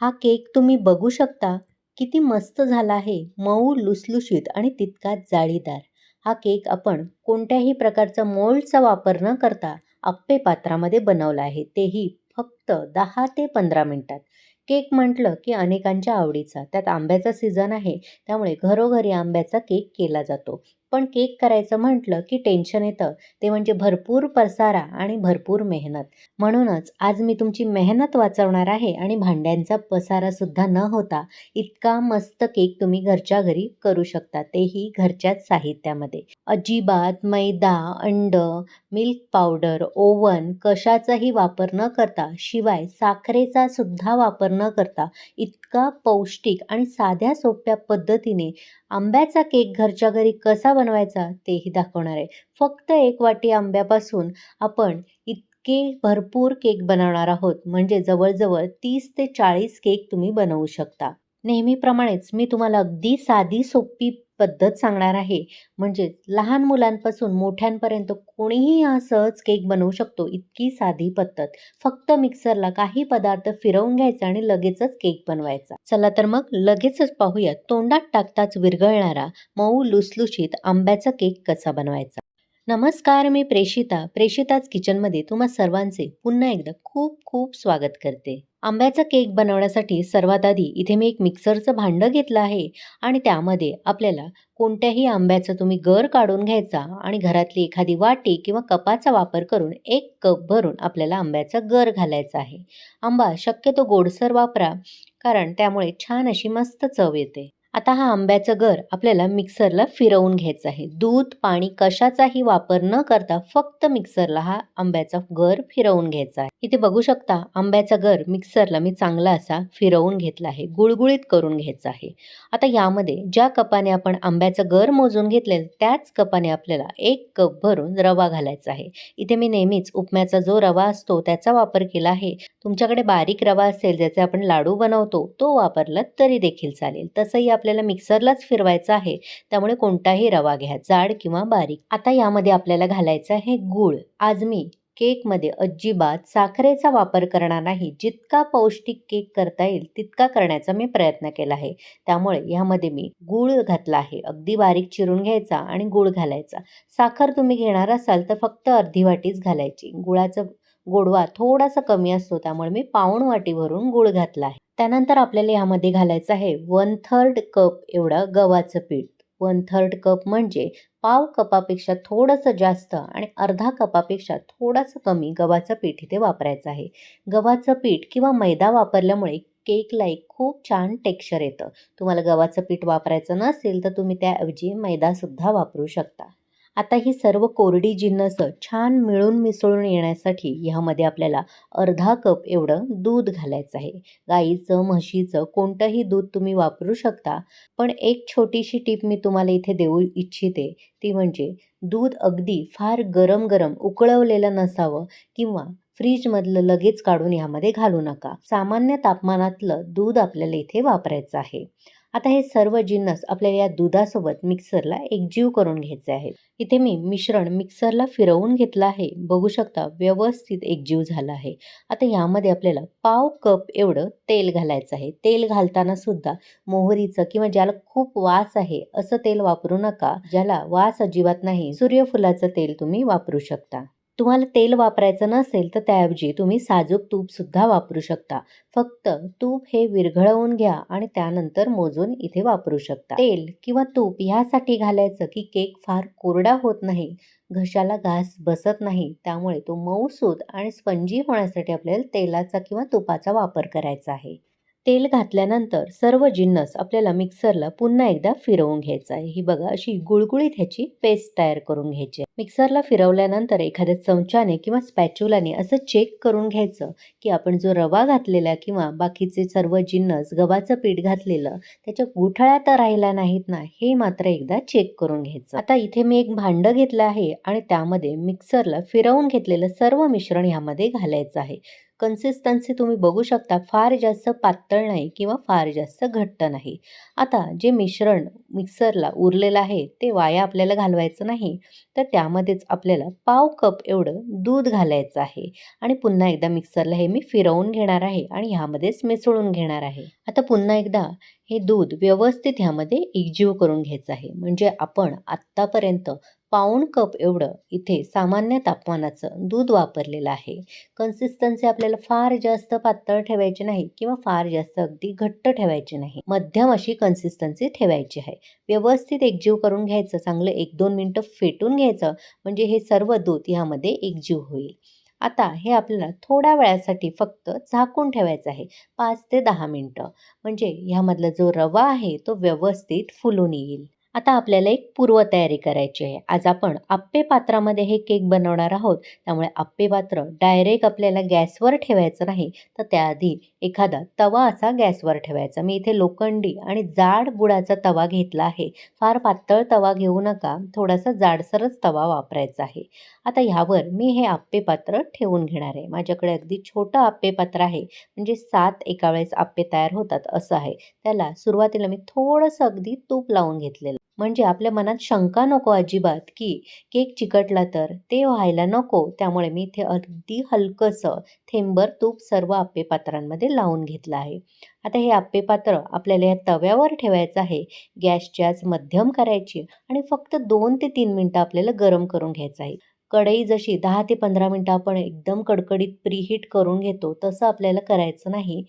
हा केक तुम्ही बघू शकता. किती मस्त झाला आहे. मऊ लुसलुशीत आणि तितकाच जाळीदार. हा केक आपण कोणत्याही प्रकारचा मोल्डचा वापर न करता आप्पे पात्रामध्ये बनवला आहे. तेही फक्त दहा ते पंधरा मिनटात. केक म्हटलं की अनेकांच्या आवडीचा. त्यात आंब्याचा सीझन आहे त्यामुळे घरोघरी आंब्याचा केक केला जातो. पण केक करायचं म्हटलं की टेन्शन येतं. ते म्हणजे भरपूर पसारा आणि भरपूर मेहनत. म्हणूनच आज मी तुमची मेहनत वाचवणार आहे आणि भांड्यांचा पसारासुद्धा न होता इतका मस्त केक तुम्ही घरच्या घरी करू शकता. तेही घरच्याच साहित्यामध्ये. अजिबात मैदा अंड मिल्क पावडर ओव्हन कशाचाही वापर न करता शिवाय साखरेचा सुद्धा वापर न करता इतका पौष्टिक आणि साध्या सोप्या पद्धतीने आंब्याचा केक घरच्या घरी कसा बनवायचा तेही दाखवणार आहे. फक्त एक वाटी आंब्यापासून आपण इतके भरपूर केक बनवणार आहोत. म्हणजे जवळजवळ तीस ते चाळीस केक तुम्ही बनवू शकता. नेहमीप्रमाणेच मी तुम्हाला अगदी साधी सोपी पद्धत सांगणार आहे. म्हणजेच लहान मुलांपासून मोठ्यांपर्यंत कोणीही हा सहज केक बनवू शकतो इतकी साधी पद्धत. फक्त मिक्सरला काही पदार्थ फिरवून घ्यायचा आणि लगेचच केक बनवायचा. चला तर मग लगेचच पाहूया तोंडात टाकताच विरघळणारा मऊ लुसलुशीत आंब्याचा केक कसा बनवायचा. नमस्कार मी प्रेषिता. प्रेषिताच किचनमध्ये तुम्हा सर्वांचे पुन्हा एकदा खूप खूप स्वागत करते. आंब्याचा केक बनवण्यासाठी सर्वात आधी इथे मी एक मिक्सरचं भांडं घेतलं आहे आणि त्यामध्ये आपल्याला कोणत्याही आंब्याचा तुम्ही गर काढून घ्यायचा आणि घरातली एखादी वाटी किंवा कपाचा वापर करून एक कप भरून आपल्याला आंब्याचा गर घालायचा आहे. आंबा शक्यतो गोडसर वापरा कारण त्यामुळे छान अशी मस्त चव येते. आता हा आंब्याचा गर आपल्याला मिक्सरला फिरवून घ्यायचा आहे. दूध पाणी कशाचाही वापर न करता फक्त मिक्सरला हा आंब्याचा गर फिरवून घ्यायचा आहे. इथे बघू शकता आंब्याचा गर मिक्सरला मी चांगला असा फिरवून घेतला आहे गुळगुळीत करून घ्यायचा आहे. आता यामध्ये ज्या कपाने आपण आंब्याचा गर मोजून घेतले त्याच कपाने आपल्याला एक कप भरून रवा घालायचा आहे. इथे मी नेहमीच उपम्याचा जो रवा असतो त्याचा वापर केला आहे. तुमच्याकडे बारीक रवा असेल ज्याचे आपण लाडू बनवतो तो वापरला तरी देखील चालेल. तसंही आपल्याला मिक्सरलाच फिरवायचं आहे त्यामुळे कोणताही रवा घ्या जाड किंवा बारीक. आता यामध्ये आपल्याला घालायचं आहे गूळ. आज मी केकमध्ये अजिबात साखरेचा वापर करणार नाही. जितका पौष्टिक केक करता येईल तितका करण्याचा मी प्रयत्न केला आहे. त्यामुळे ह्यामध्ये मी गूळ घातला आहे. अगदी बारीक चिरून घ्यायचा आणि गूळ घालायचा. साखर तुम्ही घेणार असाल तर फक्त अर्धी वाटीच घालायची. गुळाचं गोडवा थोडासा कमी असतो त्यामुळे मी पाऊण वाटी भरून गूळ घातला आहे. त्यानंतर आपल्याला यामध्ये घालायचं आहे वन थर्ड कप एवढं गव्हाचं पीठ. वन थर्ड कप म्हणजे पाव कपापेक्षा थोडंसं जास्त आणि अर्धा कपापेक्षा थोडंसं कमी गव्हाचं पीठ इथे वापरायचं आहे. गव्हाचं पीठ किंवा मैदा वापरल्यामुळे केकला एक खूप छान टेक्स्चर येतं. तुम्हाला गव्हाचं पीठ वापरायचं नसेल तर तुम्ही त्याऐवजी मैदासुद्धा वापरू शकता. आता ही सर्व कोरडी जिन्नस छान मिळून मिसळून येण्यासाठी ह्यामध्ये आपल्याला अर्धा कप एवढं दूध घालायचं आहे. गाईचं म्हशीचं कोणतंही दूध तुम्ही वापरू शकता पण एक छोटीशी टीप मी तुम्हाला इथे देऊ इच्छिते. ती म्हणजे दूध अगदी फार गरम गरम उकळवलेलं नसावं किंवा फ्रीजमधलं लगेच काढून ह्यामध्ये घालू नका. सामान्य तापमानातलं दूध आपल्याला इथे वापरायचं आहे. आता हे सर्व जिन्नस आपल्याला या दुधासोबत मिक्सरला एकजीव करून घ्यायचे आहेत. इथे मी मिश्रण मिक्सरला फिरवून घेतलं आहे. बघू शकता व्यवस्थित एकजीव झाला आहे. आता यामध्ये आपल्याला पाव कप एवढं तेल घालायचं आहे. तेल घालताना सुद्धा मोहरीचं किंवा ज्याला खूप वास आहे असं तेल वापरू नका. ज्याला वास अजिबात नाही सूर्यफुलाचं तेल तुम्ही वापरू शकता. तुम्हाला तेल वापरायचं नसेल तर त्याऐवजी तुम्ही साजूक तूपसुद्धा वापरू शकता. फक्त तूप हे विरघळवून घ्या आणि त्यानंतर मोजून इथे वापरू शकता. तेल किंवा तूप ह्यासाठी घालायचं की केक फार कोरडा होत नाही घशाला घास बसत नाही त्यामुळे तो मऊसूद आणि स्पंजी होण्यासाठी आपल्याला तेलाचा किंवा तुपाचा वापर करायचा आहे. तेल घातल्यानंतर सर्व जिन्नस आपल्याला मिक्सरला पुन्हा एकदा फिरवून घ्यायचं आहे. ही बघा अशी गुळगुळीत ह्याची पेस्ट तयार करून घ्यायची मिक्सरला फिरवल्यानंतर एखाद्या चमच्याने किंवा स्पॅच्युलाने असं चेक करून घ्यायचं की आपण जो रवा घातलेला किंवा बाकीचे सर्व जिन्नस गव्हाचं पीठ घातलेलं त्याच्या गुठळ्या तर राहिल्या नाहीत ना हे मात्र एकदा चेक करून घ्यायचं. आता इथे मी एक भांडं घेतलं आहे आणि त्यामध्ये मिक्सरला फिरवून घेतलेलं सर्व मिश्रण ह्यामध्ये घालायचं आहे. कन्सिस्टन्सी तुम्ही बघू शकता फार जास्त पातळ नाही किंवा फार जास्त घट्ट नाही. आता जे मिश्रण मिक्सरला उरलेलं आहे ते वाया आपल्याला घालवायचं नाही. तर त्यामध्येच आपल्याला पाव कप एवढं दूध घालायचं आहे. आणि पुन्हा एकदा मिक्सरला हे मी फिरवून घेणार आहे आणि ह्यामध्येच मिसळून घेणार आहे. आता पुन्हा एकदा हे दूध व्यवस्थित ह्यामध्ये एकजीव करून घ्यायचं आहे. म्हणजे आपण आत्तापर्यंत पाऊण कप एवढं इथे सामान्य तापमानाचं दूध वापरलेलं आहे. कन्सिस्टन्सी आपल्याला फार जास्त पातळ ठेवायची नाही किंवा फार जास्त अगदी घट्ट ठेवायची नाही. मध्यम अशी कन्सिस्टन्सी ठेवायची आहे. व्यवस्थित एकजीव करून घ्यायचं चांगलं एक दोन मिनटं फेटून घ्यायचं म्हणजे हे सर्व दूध ह्यामध्ये एकजीव होईल. आता हे आपल्याला थोड्या वेळासाठी फक्त झाकून ठेवायचं आहे पाच ते दहा मिनटं. म्हणजे ह्यामधला जो रवा आहे तो व्यवस्थित फुलून येईल. आता आपल्याला एक पूर्वतयारी करायची आहे. आज आपण आप्पे पात्रामध्ये हे केक बनवणार आहोत. त्यामुळे आप्पे पात्र डायरेक्ट आपल्याला गॅसवर ठेवायचं नाही तर त्याआधी एखादा तवा असा गॅसवर ठेवायचा. मी इथे लोखंडी आणि जाड बुडाचा तवा घेतला आहे. फार पातळ तवा घेऊ नका. थोडासा जाडसरच तवा वापरायचा आहे. आता ह्यावर मी हे आप्पे पात्र ठेवून घेणार आहे. माझ्याकडे अगदी छोटं आप्पे पात्र आहे. म्हणजे सात एका वेळेस आप्पे तयार होतात असं आहे. त्याला सुरुवातीला मी थोडंसं अगदी तूप लावून घेतलेलं म्हणजे आपल्या मनात शंका नको अजिबात की केक चिकटला तर ते व्हायला नको. त्यामुळे मी इथे अगदी हलकंसं थेंबर तूप सर्व आप्पे पात्रांमध्ये लावून घेतलं आहे. आता हे आप्पे पात्र आपल्याला या तव्यावर ठेवायचं आहे. गॅसची आज मध्यम करायची आणि फक्त दोन ते तीन मिनटं आपल्याला गरम करून घ्यायचं आहे. कढई जशी दहा ते पंधरा मिनटं आपण एकदम कडकडीत प्रीहीट करून घेतो तसं आपल्याला करायचं नाही.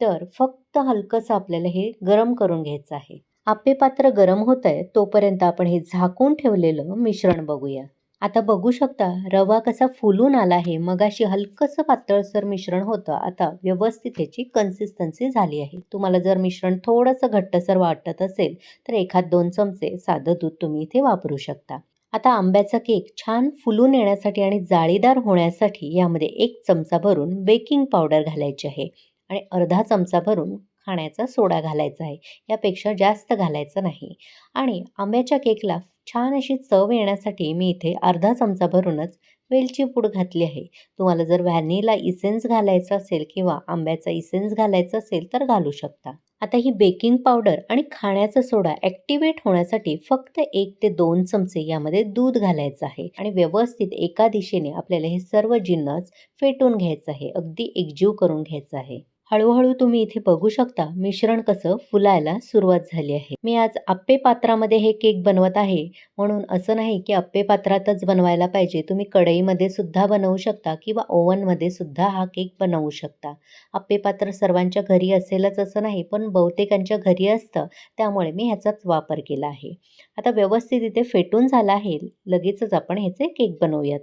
तर फक्त हलकंसं आपल्याला हे गरम करून घ्यायचं आहे. आप्पे पात्र गरम होत आहे तोपर्यंत आपण हे झाकून ठेवलेलं मिश्रण बघूया. आता बघू शकता रवा कसा फुलून आला आहे मगाशी हलकंसं पातळसर मिश्रण होतं आता व्यवस्थित ह्याची कन्सिस्टन्सी झाली आहे. तुम्हाला जर मिश्रण थोडंसं घट्टसर वाटत असेल तर एखाद दोन चमचे साधं दूध तुम्ही इथे वापरू शकता. आता आंब्याचा केक छान फुलून येण्यासाठी आणि जाळीदार होण्यासाठी यामध्ये एक चमचा भरून बेकिंग पावडर घालायची आहे. आणि अर्धा चमचा भरून खाण्याचा सोडा घालायचा आहे. यापेक्षा जास्त घालायचं नाही. आणि आंब्याच्या केकला छान अशी चव येण्यासाठी मी इथे अर्धा चमचा भरूनच वेलची पूड घातली आहे. तुम्हाला जर व्हॅनिला इसेन्स घालायचं असेल किंवा आंब्याचा इसेन्स घालायचा असेल तर घालू शकता. आता ही बेकिंग पावडर आणि खाण्याचा सोडा ॲक्टिवेट होण्यासाठी फक्त एक ते दोन चमचे यामध्ये दूध घालायचं आहे. आणि व्यवस्थित एका दिशेने आपल्याला हे सर्व जिन्नस फेटून घ्यायचं आहे. अगदी एकजीव करून घ्यायचं आहे. हळूहळू तुम्ही इथे बघू शकता मिश्रण कसं फुलायला सुरुवात झाली आहे. मी आज आप्पे पात्रामध्ये हे केक बनवत आहे. म्हणून असं नाही की आप्पे पात्रातच बनवायला पाहिजे. तुम्ही कढईमध्ये सुद्धा बनवू शकता किंवा ओव्हनमध्ये सुद्धा हा केक बनवू शकता. आप्पे पात्र सर्वांच्या घरी असेलच असं नाही पण बहुतेकांच्या घरी असतं. त्यामुळे मी ह्याचाच वापर केला आहे. आता व्यवस्थित इथे फेटून झाला आहे. लगेचच आपण ह्याचे केक बनवूयात.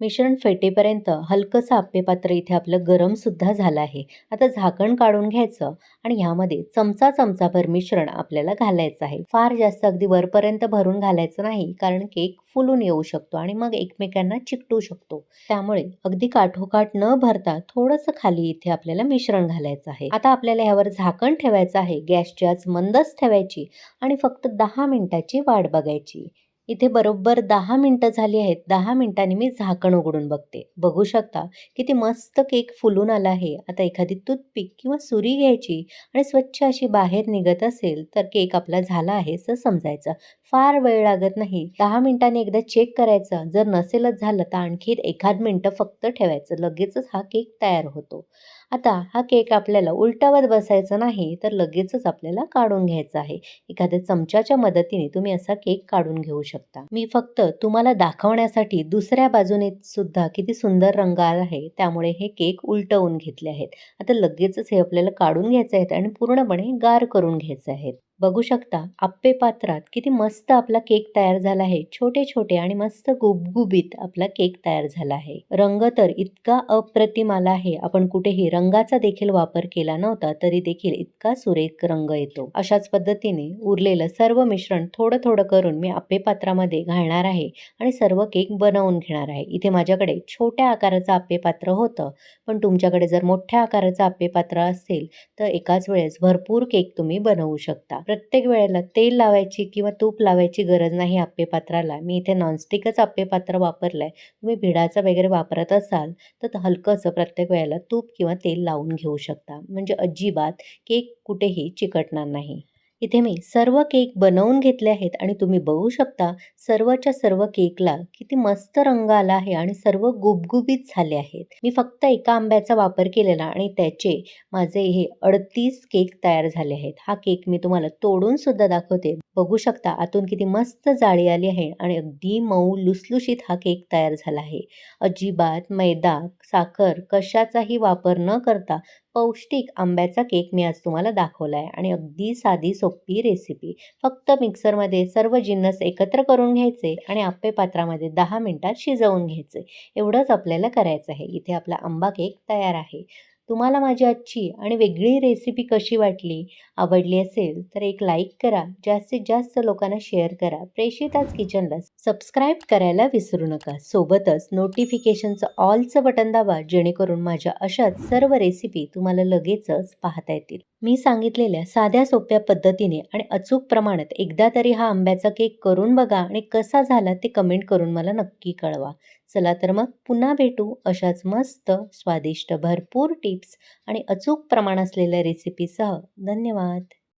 मिश्रण फेटेपर्यंत हलकंसं आप्पेपात्र इथे आपलं गरमसुद्धा झालं आहे. आता झाकण काढून घ्यायचं आणि ह्यामध्ये चमचा चमचाभर मिश्रण आपल्याला घालायचं आहे. फार जास्त अगदी वरपर्यंत भरून घालायचं नाही कारण केक फुलून येऊ शकतो आणि मग एकमेकांना चिकटू शकतो. त्यामुळे अगदी काठोकाठ न भरता थोडंसं खाली इथे आपल्याला मिश्रण घालायचं आहे. आता आपल्याला ह्यावर झाकण ठेवायचं आहे. गॅसची आज मंदच ठेवायची आणि फक्त दहा मिनिटाची वाट बघायची. इथे बरोबर दहा मिनटं झाली आहेत. दहा मिनिटांनी मी झाकण उघडून बघते. बघू शकता किती मस्त केक फुलून आला आहे. आता एखादी टूथपिक किंवा सुरी घ्यायची आणि स्वच्छ अशी बाहेर निघत असेल तर केक आपला झाला आहे असं समजायचं. फार वेळ लागत नाही. दहा मिनिटांनी एकदा चेक करायचं. जर नसेलच झालं तर आणखी एखाद मिनटं फक्त ठेवायचं. लगेचच हा केक तयार होतो. आता हा केक आपल्याला उलटावत बसायचा नाही तर लगेचच आपल्याला काढून घ्यायचा आहे. एखाद्या चमच्याच्या मदतीने तुम्ही असा केक काढून घेऊ शकता. मी फक्त तुम्हाला दाखवण्यासाठी दुसऱ्या बाजूने सुद्धा किती सुंदर रंग आहे त्यामुळे हे केक उलटवून घेतले आहेत. आता लगेचच हे आपल्याला काढून घ्यायचे आहेत आणि पूर्णपणे गार करून घ्यायचे आहेत. बघू शकता आप्पे पात्रात किती मस्त आपला केक तयार झाला आहे. छोटे छोटे आणि मस्त गुबगुबीत आपला केक तयार झाला आहे. रंग तर इतका अप्रतिम आला आहे. आपण कुठेही रंगाचा देखील वापर केला नव्हता तरी देखील इतका सुरेख रंग येतो. अशाच पद्धतीने उरलेलं सर्व मिश्रण थोडं थोडं करून मी आप्पे पात्रामध्ये घालणार आहे आणि सर्व केक बनवून घेणार आहे. इथे माझ्याकडे छोट्या आकाराचं आप्पे पात्र होतं पण तुमच्याकडे जर मोठ्या आकाराचं आप्पे पात्र असेल तर एकाच वेळेस भरपूर केक तुम्ही बनवू शकता. प्रत्येक वेळेला तेल लावायची किंवा तूप लावायची गरज नाही आप्पेपात्राला मी इथे नॉनस्टिकच आप्पेपात्र वापरलं आहे तुम्ही भिडाचं वगैरे वापरत असाल तर हलकंसं प्रत्येक वेळेला तूप किंवा तेल लावून घेऊ शकता. म्हणजे अजिबात केक कुठेही चिकटणार नाही. इथे मी सर्व केक बनवून घेतले आहेत आणि तुम्ही बघू शकता सर्वच्या सर्व केकला किती मस्त रंग आला आहे आणि सर्व गुबगुबीत झाले आहेत. मी फक्त एका आंब्याचा वापर केलेला आणि त्याचे माझे हे अडतीस केक तयार झाले आहेत. हा केक मी तुम्हाला तोडून सुद्धा दाखवते. बघू शकता आतून किती मस्त जाळी आली आहे आणि अगदी मऊ लुसलुशीत हा केक तयार झाला आहे. अजिबात मैदा साखर कशाचाही वापर न करता पौष्टिक आंब्याचा केक मी आज तुम्हाला दाखवला आहे आणि अगदी साधी सोपी रेसिपी फक्त मिक्सरमध्ये सर्व जिन्नस एकत्र करून घ्यायचे आणि आप्पे पात्रामध्ये दहा मिनटात शिजवून घ्यायचे. एवढंच आपल्याला करायचं आहे. इथे आपला आंबा केक तयार आहे. तुम्हाला माझी आजची आणि वेगळी रेसिपी कशी वाटली आवडली असेल तर एक लाईक करा जास्तीत जास्त लोकांना शेअर करा. प्रेषिताच किचनला सबस्क्राईब करायला विसरू नका. सोबतच नोटिफिकेशनचं ऑलचं बटन दाबा जेणेकरून माझ्या अशाच सर्व रेसिपी तुम्हाला लगेचच पाहता येतील. मी सांगितलेल्या साध्या सोप्या पद्धतीने आणि अचूक प्रमाणात एकदा तरी हा आंब्याचा केक करून बघा आणि कसा झाला ते कमेंट करून मला नक्की कळवा. चला तर मग पुन्हा भेटू अशाच मस्त स्वादिष्ट भरपूर टिप्स आणि अचूक प्रमाण असलेल्या रेसिपीसह धन्यवाद.